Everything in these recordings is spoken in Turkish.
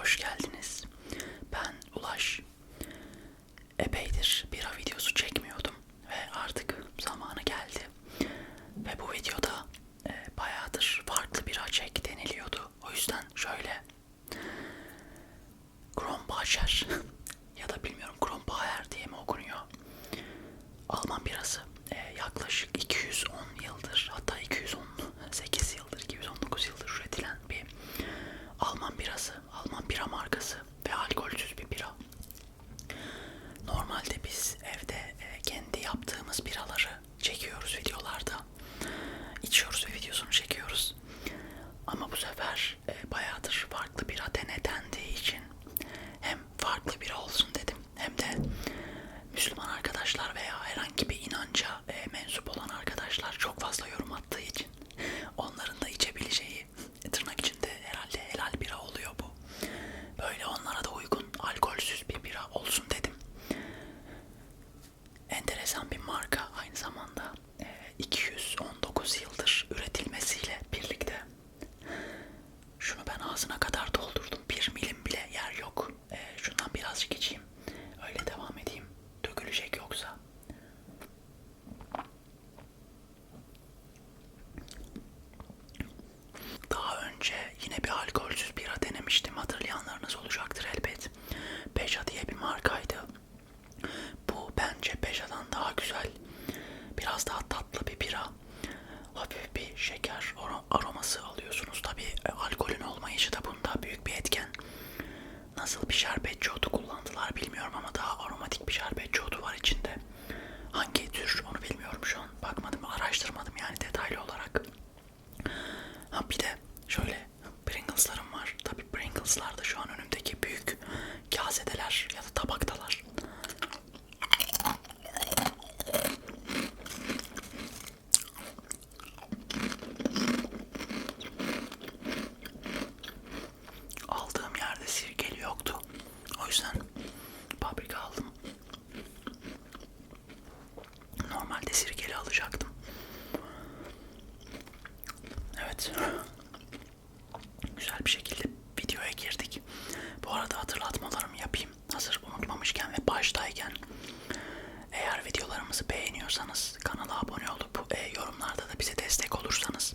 Hoş geldin. kadar doldu. normalde sirkeli alacaktım. Evet. Güzel bir şekilde videoya girdik. Bu arada hatırlatmalarımı yapayım. Hazır unutmamışken ve baştayken eğer videolarımızı beğeniyorsanız kanala abone olup e, yorumlarda da bize destek olursanız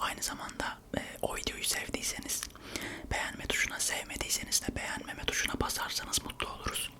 aynı zamanda e, o videoyu sevdiyseniz beğenme tuşuna sevmediyseniz de beğenmeme tuşuna basarsanız mutlu oluruz.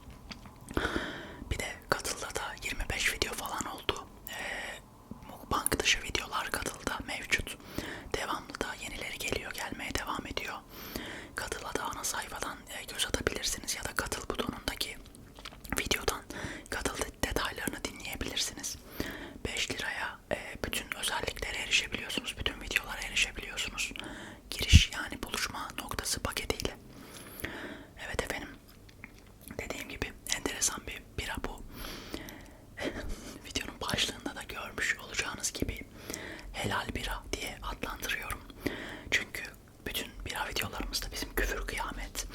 videolarımızda bizim küfür kıyamet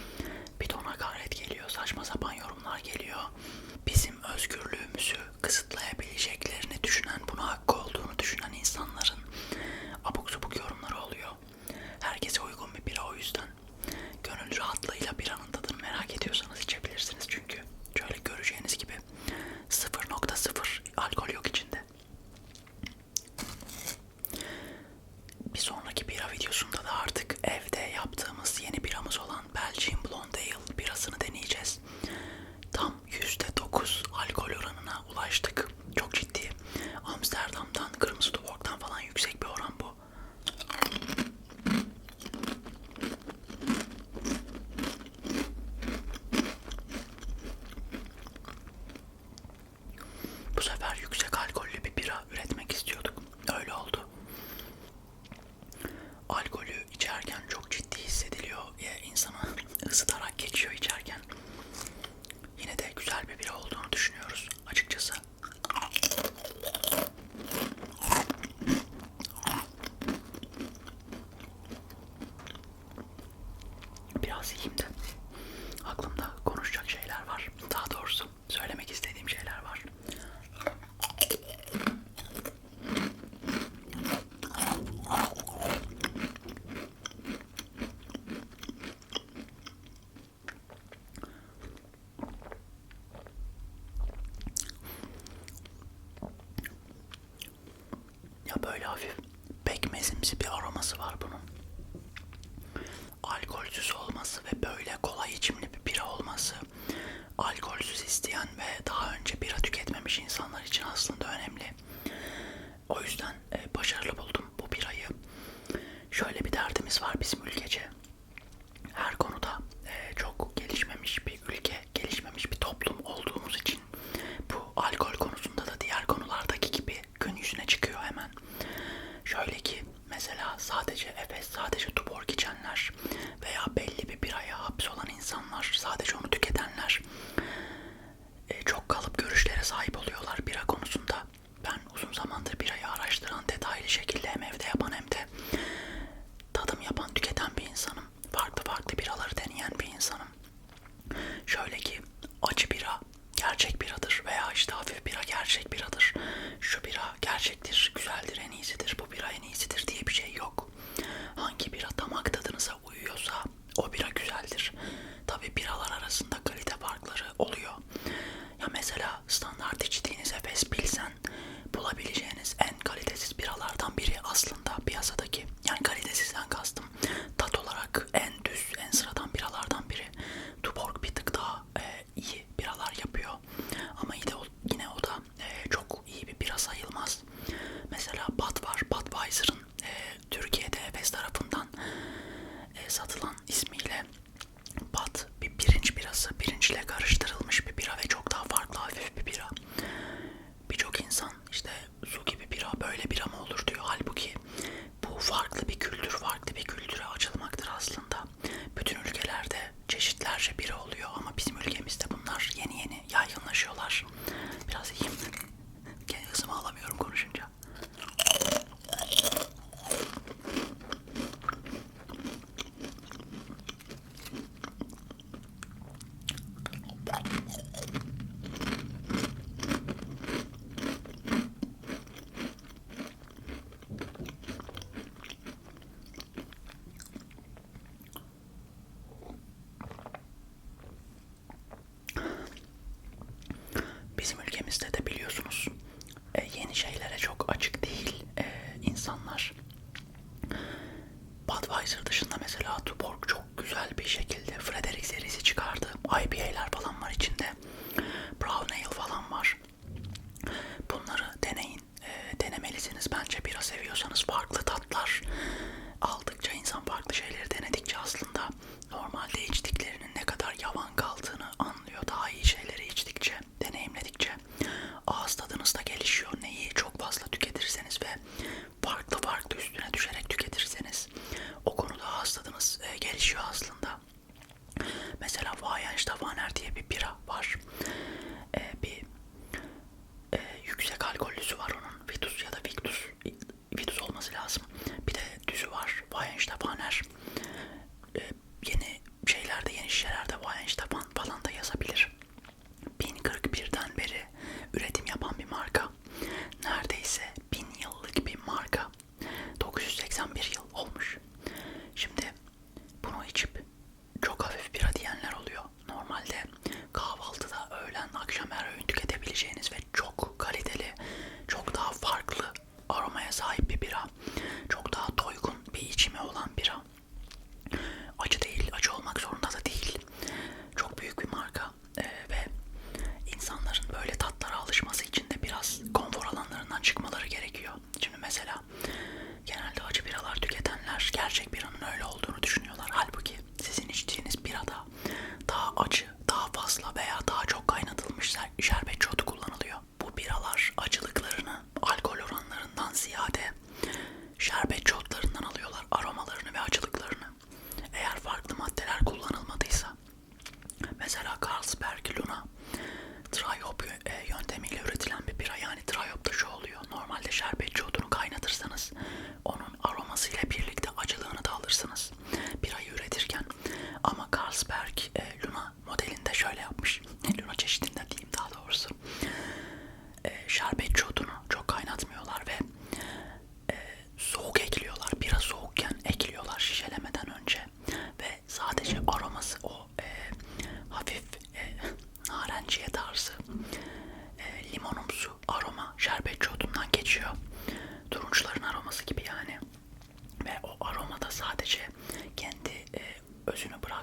bir ton hakaret geliyor, saçma sapan yorumlar geliyor. Bizim özgürlüğümüz Ya böyle hafif pekmezimsi bir aroması var bunun. Alkolsüz olması ve böyle kolay içimli bir bira olması alkolsüz isteyen ve daha önce bira tüketmemiş insanlar için aslında önemli. O yüzden e, başarılı buldum bu birayı. Şöyle bir derdimiz var bizim ülkece. Sadece Özünü bırak.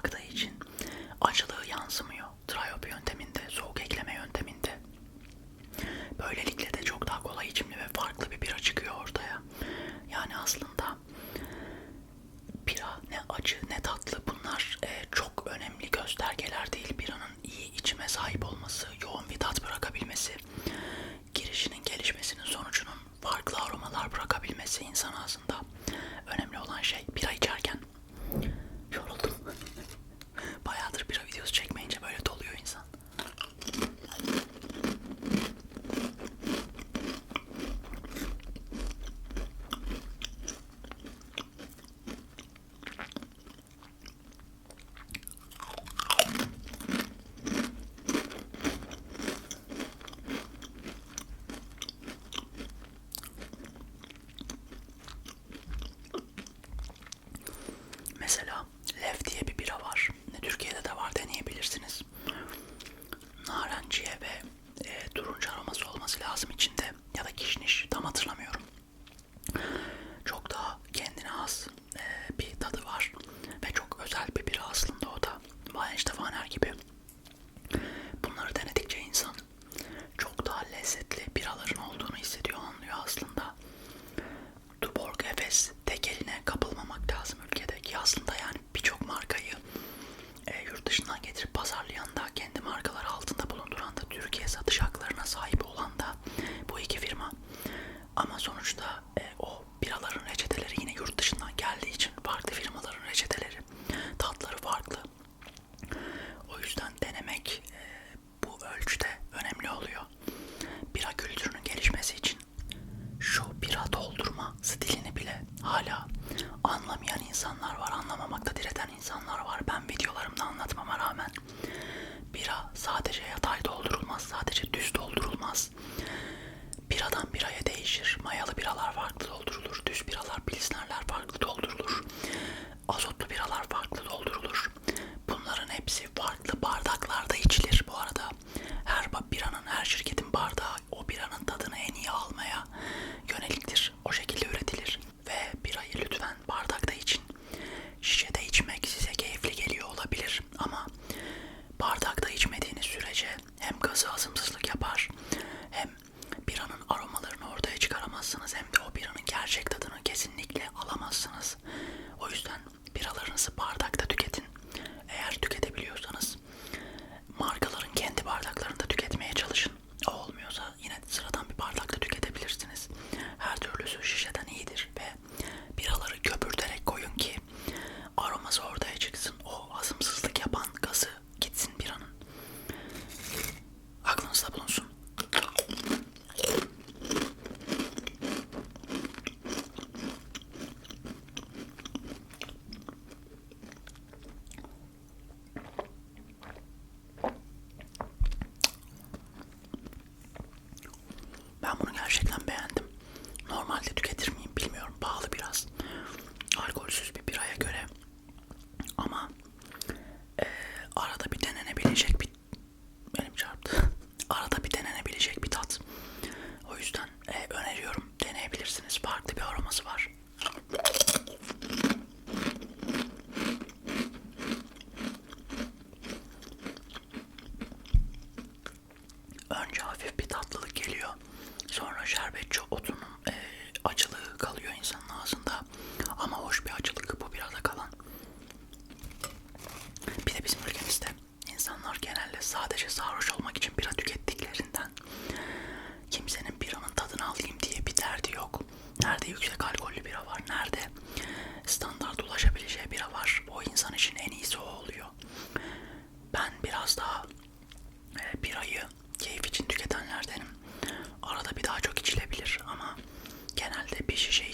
sonuçta. also şerbetçi otunun e, acılığı kalıyor insanın ağzında. Ama hoş bir acılık bu biraz da kalan. Bir de bizim ülkemizde insanlar genelde sadece sarhoş olmak için bira tükettiklerinden kimsenin biranın tadını alayım diye bir derdi yok. Nerede yüksek alkollü bira var, nerede standart ulaşabileceği bira var. O insan için en iyi 谢谢。